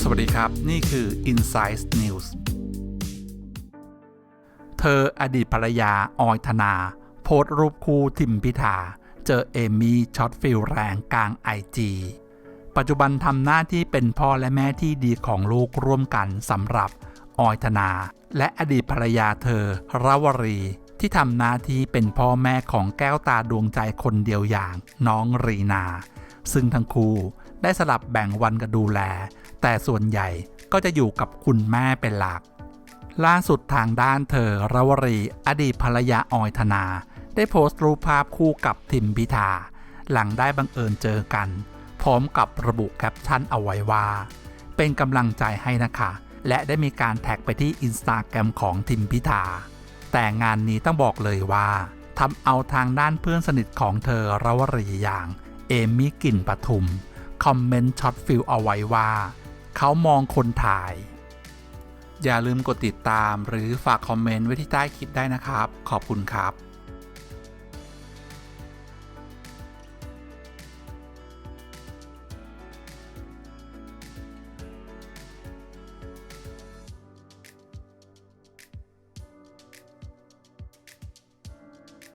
สวัสดีครับ นี่คือ Insight News เธออดีตภรรยาออยธนา โพสรูปคู่ทิมพิธา เจอเอมี่ช็อตฟิลแรงกลางไอจีปัจจุบันทำหน้าที่เป็นพ่อและแม่ที่ดีของลูกร่วมกันสำหรับออยธนา และอดีตภรรยาเธอราวรี ที่ทำหน้าที่เป็นพ่อแม่ของแก้วตาดวงใจคนเดียวอย่างน้องรีนา ซึ่งทั้งคู่ได้สลับแบ่งวันกันดูแล แต่ส่วนใหญ่ก็จะอยู่กับคุณแม่เป็นหลัก ล่าสุดทางด้านเธอรวรี อดีตภรรยาออยธนา ได้โพสต์รูปภาพคู่กับทิมพิธา หลังได้บังเอิญเจอกัน พร้อมกับระบุแคปชั่นเอาไว้ว่า เป็นกำลังใจให้นะคะ และได้มีการแท็กไปที่อินสตาแกรมของทิมพิธา แต่งานนี้ต้องบอกเลยว่าทำเอาทางด้านเพื่อนสนิทของเธอระวรีอย่าง เอมี่กลิ่นปทุม คอมเมนต์ช็อตฟิลเอาไว้ว่า เขามองคนถ่าย อย่าลืมกดติดตามหรือฝากคอมเมนต์ไว้ที่ใต้คลิปได้นะครับ ขอบคุณครับ